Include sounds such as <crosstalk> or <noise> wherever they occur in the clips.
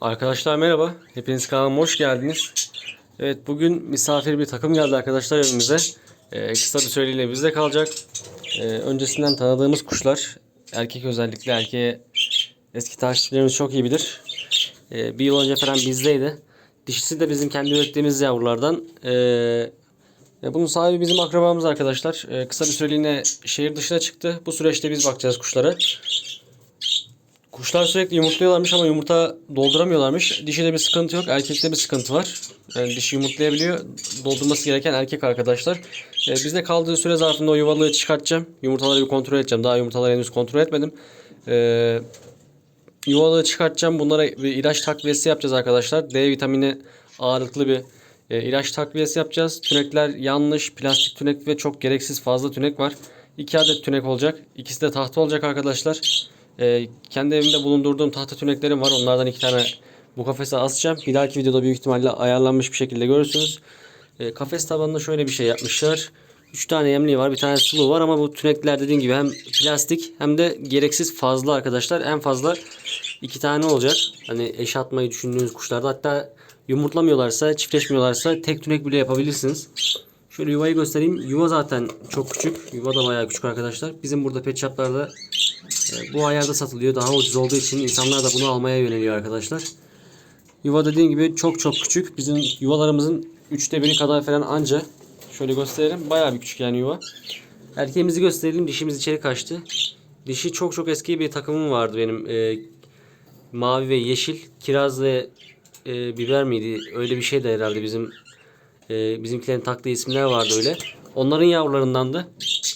Arkadaşlar merhaba. Hepiniz kanalıma hoş geldiniz. Evet bugün misafir bir takım geldi arkadaşlar evimize. Ee, kısa bir süreyle bizde kalacak. Ee, öncesinden tanıdığımız kuşlar. Erkek özellikle erkeğe eski takipçilerimiz çok iyi bilir. Ee, bir yıl önce falan bizdeydi. Dişisi de bizim kendi ürettiğimiz yavrulardan. Ee, bunun sahibi bizim akrabamız arkadaşlar. Ee, kısa bir süreliğine şehir dışına çıktı. Bu süreçte biz bakacağız kuşlara. Kuşlar sürekli yumurtluyorlarmış ama yumurta dolduramıyorlarmış. Dişide bir sıkıntı yok. Erkekte bir sıkıntı var. Yani dişi yumurtlayabiliyor. Doldurması gereken erkek arkadaşlar. Ee, bizde kaldığı süre zarfında o yuvalığı çıkartacağım. Yumurtaları bir kontrol edeceğim. Daha yumurtaları henüz kontrol etmedim. Ee, yuvalığı çıkartacağım. Bunlara bir ilaç takviyesi yapacağız arkadaşlar. D vitamini ağırlıklı bir e, ilaç takviyesi yapacağız. Tünekler yanlış. Plastik tünek ve çok gereksiz fazla tünek var. 2 adet tünek olacak. İkisi de tahta olacak arkadaşlar. Ee, kendi evimde bulundurduğum tahta tüneklerim var. Onlardan iki tane bu kafese asacağım. Bir dahaki videoda büyük ihtimalle ayarlanmış bir şekilde görürsünüz. Ee, kafes tabanında şöyle bir şey yapmışlar. 3 tane yemliği var. Bir tane sulu var ama bu tünekler dediğim gibi hem plastik hem de gereksiz fazla arkadaşlar. En fazla iki tane olacak. Hani eş atmayı düşündüğünüz kuşlarda hatta yumurtlamıyorlarsa, çiftleşmiyorlarsa tek tünek bile yapabilirsiniz. Şöyle yuvayı göstereyim. Yuva zaten çok küçük. Yuva da bayağı küçük arkadaşlar. Bizim burada pet shop'larda e, bu ayarda satılıyor. Daha ucuz olduğu için insanlar da bunu almaya yöneliyor arkadaşlar. Yuva dediğim gibi çok çok küçük. Bizim yuvalarımızın üçte biri kadar falan anca. Şöyle gösterelim. Bayağı bir küçük yani yuva. Erkeğimizi gösterelim. Dişimiz içeri kaçtı. Dişi çok çok eski bir takımım vardı benim. E, mavi ve yeşil. Kiraz ve e, biber miydi? Öyle bir şey de herhalde bizim e, bizimkilerin taktığı isimler vardı öyle. Onların yavrularındandı.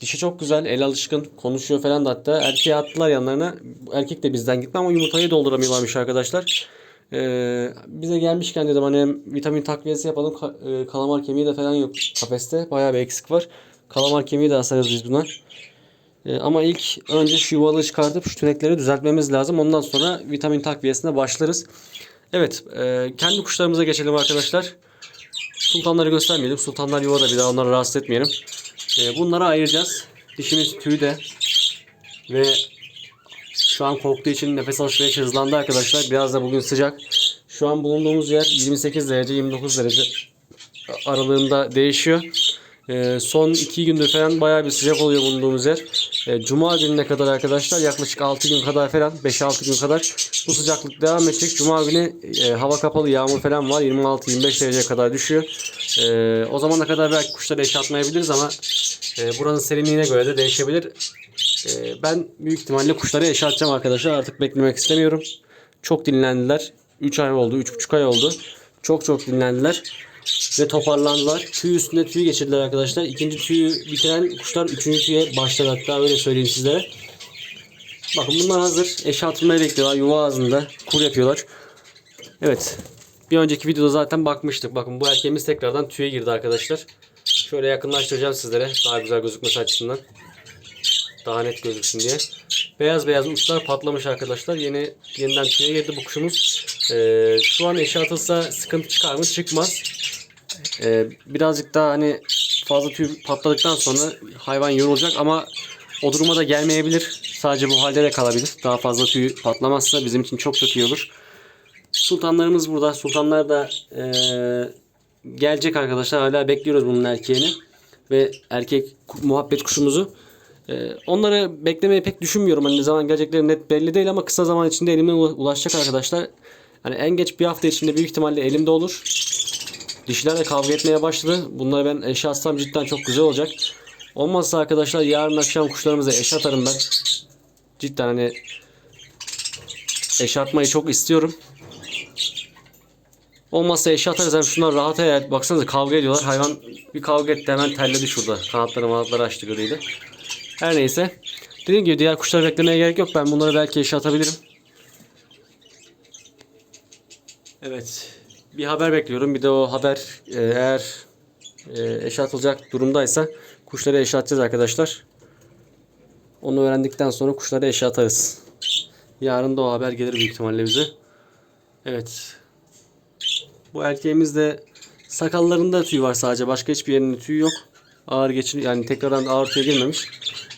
Dişi çok güzel, el alışkın, konuşuyor falan da hatta erkeğe attılar yanlarına. Erkek de bizden gitti ama yumurtayı dolduramıyorlarmış arkadaşlar. Ee, bize gelmişken dedim hani vitamin takviyesi yapalım. Ka- e, kalamar kemiği de falan yok kafeste. Bayağı bir eksik var. Kalamar kemiği de asarız biz buna. Ee, ama ilk önce şu yuvalığı çıkartıp şu tünekleri düzeltmemiz lazım. Ondan sonra vitamin takviyesine başlarız. Evet, e, kendi kuşlarımıza geçelim arkadaşlar. Sultanları göstermeyelim. Sultanlar yuvada bir daha onları rahatsız etmeyelim. Ee, bunları ayıracağız. Dişimiz tüyde. Ve şu an korktuğu için nefes alışveriş hızlandı arkadaşlar. Biraz da bugün sıcak. Şu an bulunduğumuz yer 28 derece 29 derece aralığında değişiyor. Ee, son 2 gündür falan bayağı bir sıcak oluyor bulunduğumuz yer. Ee, Cuma gününe kadar arkadaşlar yaklaşık 6 gün kadar falan 5-6 gün kadar bu sıcaklık devam edecek. Cuma günü e, hava kapalı yağmur falan var 26-25 dereceye kadar düşüyor. Ee, o zamana kadar belki kuşları eşatmayabiliriz ama e, buranın serinliğine göre de değişebilir. Ee, ben büyük ihtimalle kuşları eşatacağım arkadaşlar artık beklemek istemiyorum. Çok dinlendiler. 3 ay oldu 3,5 ay oldu. Çok çok dinlendiler ve toparlandılar. Tüy üstünde tüy geçirdiler arkadaşlar. İkinci tüyü bitiren kuşlar üçüncü tüye başladı hatta öyle söyleyeyim sizlere. Bakın bunlar hazır. Eşe atılmayı bekliyorlar. Yuva ağzında kur yapıyorlar. Evet. Bir önceki videoda zaten bakmıştık. Bakın bu erkeğimiz tekrardan tüye girdi arkadaşlar. Şöyle yakınlaştıracağım sizlere. Daha güzel gözükmesi açısından. Daha net gözüksün diye. Beyaz beyaz uçlar patlamış arkadaşlar. Yeni yeniden tüye girdi bu kuşumuz. Ee, şu an eşe atılsa sıkıntı çıkar mı? Çıkmaz. Ee, birazcık daha hani fazla tüy patladıktan sonra hayvan yorulacak ama o duruma da gelmeyebilir. Sadece bu halde de kalabilir. Daha fazla tüy patlamazsa bizim için çok çok iyi olur. Sultanlarımız burada. Sultanlar da eee, gelecek arkadaşlar. Hala bekliyoruz bunun erkeğini. Ve erkek muhabbet kuşumuzu. Eee, onları beklemeyi pek düşünmüyorum. Hani ne zaman gelecekleri net belli değil ama kısa zaman içinde elime ula- ulaşacak arkadaşlar. Hani en geç bir hafta içinde büyük ihtimalle elimde olur. Dişilerle kavga etmeye başladı. Bunları ben eşe atsam cidden çok güzel olacak. Olmazsa arkadaşlar yarın akşam kuşlarımıza eş atarım ben. Cidden hani eş atmayı çok istiyorum. Olmazsa eşe atarız hem şunlar rahat hayat. Baksanıza kavga ediyorlar. Hayvan bir kavga etti hemen telledi şurada. Kanatları manatları açtı griydi. Her neyse. Dediğim gibi diğer kuşları beklemeye gerek yok. Ben bunları belki eşe atabilirim. Evet. Bir haber bekliyorum. Bir de o haber e, eğer e, eşe atılacak durumdaysa kuşları eşe atacağız arkadaşlar. Onu öğrendikten sonra kuşları eşe atarız. Yarın da o haber gelir büyük ihtimalle bize. Evet. Bu erkeğimizde sakallarında tüy var sadece. Başka hiçbir yerinde tüy yok. Ağır geçir yani tekrardan ağırtıya girmemiş.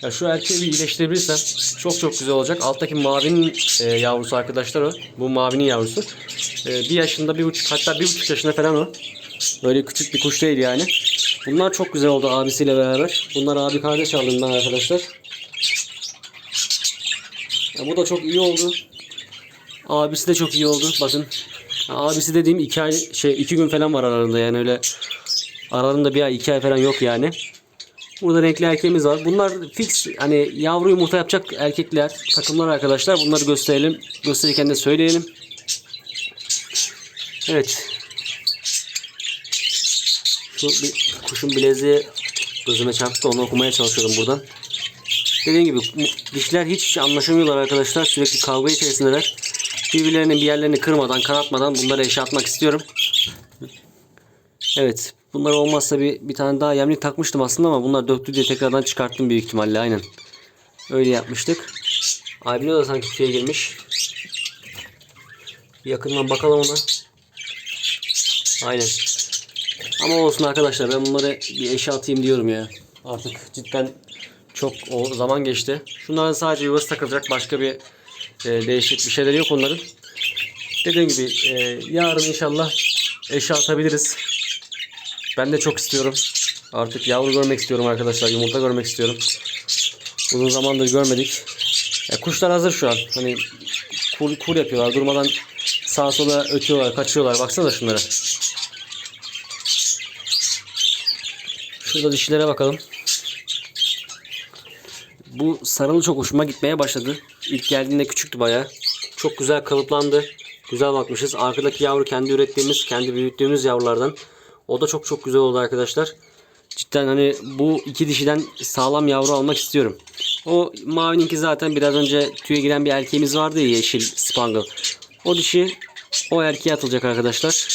Ya şu erkeği bir iyileştirebilirsem çok çok güzel olacak. Alttaki mavinin e, yavrusu arkadaşlar o. Bu mavinin yavrusu. E, bir yaşında bir buçuk hatta bir buçuk yaşında falan o. Böyle küçük bir kuş değil yani. Bunlar çok güzel oldu abisiyle beraber. Bunlar abi kardeş aldım ben arkadaşlar. Ya bu da çok iyi oldu. Abisi de çok iyi oldu. Bakın. Abisi dediğim iki ay şey iki gün falan var aralarında yani öyle aralarında bir ay iki ay falan yok yani. Burada renkli erkeğimiz var. Bunlar fix hani yavru yumurta yapacak erkekler, takımlar arkadaşlar. Bunları gösterelim. Gösterirken de söyleyelim. Evet. Şu bir kuşun bileziği gözüme çarptı. Onu okumaya çalışıyorum buradan. Dediğim gibi dişler hiç anlaşamıyorlar arkadaşlar. Sürekli kavga içerisindeler. Birbirlerinin bir yerlerini kırmadan, kanatmadan bunları eşe atmak istiyorum. Evet. Bunlar olmazsa bir, bir tane daha yemlik takmıştım aslında ama bunlar döktü diye tekrardan çıkarttım büyük ihtimalle aynen. Öyle yapmıştık. Albino da sanki suya girmiş. Yakından bakalım ona. Aynen. Ama olsun arkadaşlar ben bunları bir eşe atayım diyorum ya. Artık cidden çok o zaman geçti. Şunların sadece yuvası takılacak başka bir e, değişik bir şeyleri yok onların. Dediğim gibi e, yarın inşallah eşe atabiliriz. Ben de çok istiyorum. Artık yavru görmek istiyorum arkadaşlar. Yumurta görmek istiyorum. Uzun zamandır görmedik. Ya kuşlar hazır şu an. Hani kur, kur yapıyorlar. Durmadan sağa sola ötüyorlar, kaçıyorlar. Baksana şunlara. Şurada dişilere bakalım. Bu sarılı çok hoşuma gitmeye başladı. İlk geldiğinde küçüktü bayağı. Çok güzel kalıplandı. Güzel bakmışız. Arkadaki yavru kendi ürettiğimiz, kendi büyüttüğümüz yavrulardan. O da çok çok güzel oldu arkadaşlar. Cidden hani bu iki dişiden sağlam yavru almak istiyorum. O mavininki zaten biraz önce tüye giren bir erkeğimiz vardı ya yeşil spangle. O dişi o erkeğe atılacak arkadaşlar.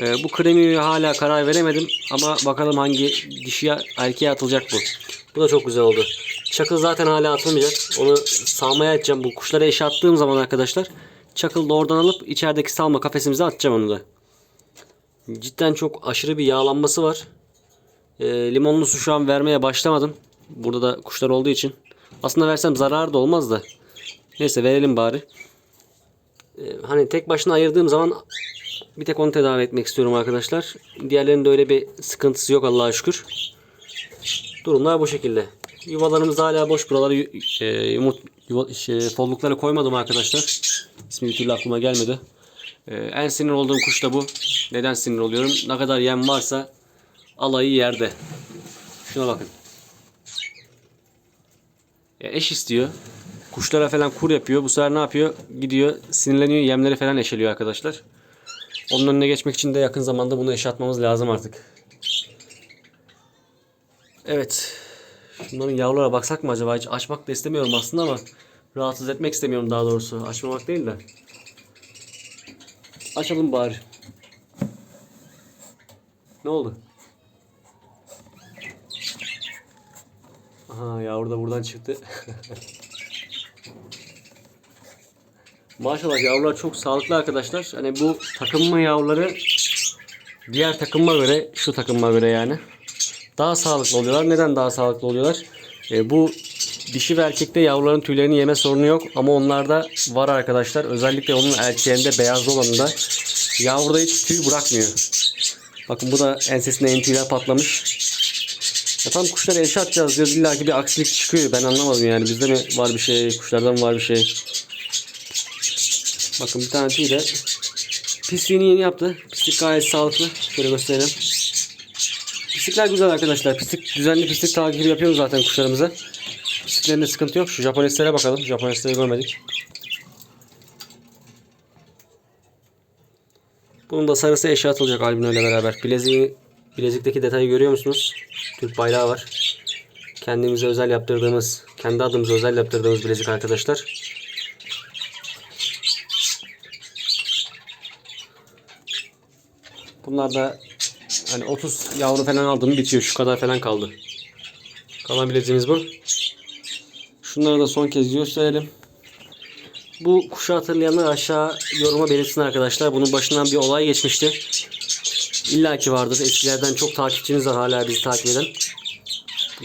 Ee, bu kremi hala karar veremedim ama bakalım hangi dişiye erkeğe atılacak bu. Bu da çok güzel oldu. Çakıl zaten hala atılmayacak. Onu salmaya atacağım. Bu kuşlara eşe attığım zaman arkadaşlar çakıl da oradan alıp içerideki salma kafesimize atacağım onu da. Cidden çok aşırı bir yağlanması var. E, limonlu su şu an vermeye başlamadım. Burada da kuşlar olduğu için. Aslında versem zarar da olmaz da. Neyse verelim bari. E, hani tek başına ayırdığım zaman bir tek onu tedavi etmek istiyorum arkadaşlar. Diğerlerinin de öyle bir sıkıntısı yok Allah'a şükür. Durumlar bu şekilde. Yuvalarımız hala boş. Buraları e, yumurt, yuva, şey, koymadım arkadaşlar. İsmi bir türlü aklıma gelmedi. Ee, en sinir olduğum kuş da bu. Neden sinir oluyorum? Ne kadar yem varsa alayı yerde. Şuna bakın. Ya eş istiyor. Kuşlara falan kur yapıyor. Bu sefer ne yapıyor? Gidiyor sinirleniyor. Yemleri falan eşeliyor arkadaşlar. Onun önüne geçmek için de yakın zamanda bunu eşe atmamız lazım artık. Evet. Şunların yavrulara baksak mı acaba? Hiç açmak da istemiyorum aslında ama rahatsız etmek istemiyorum daha doğrusu. Açmamak değil de. Açalım bari. Ne oldu? Aha yavru da buradan çıktı. <laughs> Maşallah yavrular çok sağlıklı arkadaşlar. Hani bu takımma yavruları diğer takımma göre şu takımma göre yani daha sağlıklı oluyorlar. Neden daha sağlıklı oluyorlar? E, bu dişi ve erkekte yavruların tüylerini yeme sorunu yok ama onlarda var arkadaşlar. Özellikle onun erkeğinde beyaz olanında yavruda hiç tüy bırakmıyor. Bakın bu da ensesinde en tüyler patlamış. Tam kuşlara eşe atacağız diyoruz. İlla ki bir aksilik çıkıyor. Ben anlamadım yani. Bizde mi var bir şey? Kuşlardan mı var bir şey? Bakın bir tane tüy de pisliğini yeni yaptı. Pislik gayet sağlıklı. Şöyle gösterelim. Pislikler güzel arkadaşlar. Pislik düzenli pislik takibi yapıyoruz zaten kuşlarımıza. Pisliklerinde sıkıntı yok. Şu Japoneslere bakalım. Japonesleri görmedik. Bunun da sarısı eşe atılacak albino ile beraber. Bileziği, bilezikteki detayı görüyor musunuz? Türk bayrağı var. Kendimize özel yaptırdığımız, kendi adımıza özel yaptırdığımız bilezik arkadaşlar. Bunlar da hani 30 yavru falan aldım bitiyor. Şu kadar falan kaldı. Kalan bileziğimiz bu. Şunları da son kez gösterelim. Bu kuşu hatırlayanlar aşağı yoruma belirtsin arkadaşlar. Bunun başından bir olay geçmişti. İlla ki vardır. Eskilerden çok takipçimiz var hala bizi takip eden.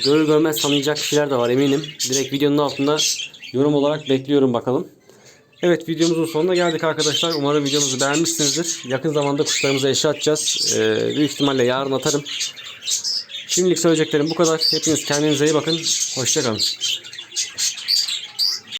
görür görmez tanıyacak kişiler de var eminim. Direkt videonun altında yorum olarak bekliyorum bakalım. Evet videomuzun sonuna geldik arkadaşlar. Umarım videomuzu beğenmişsinizdir. Yakın zamanda kuşlarımıza eşe atacağız. Ee, büyük ihtimalle yarın atarım. Şimdilik söyleyeceklerim bu kadar. Hepiniz kendinize iyi bakın. Hoşçakalın.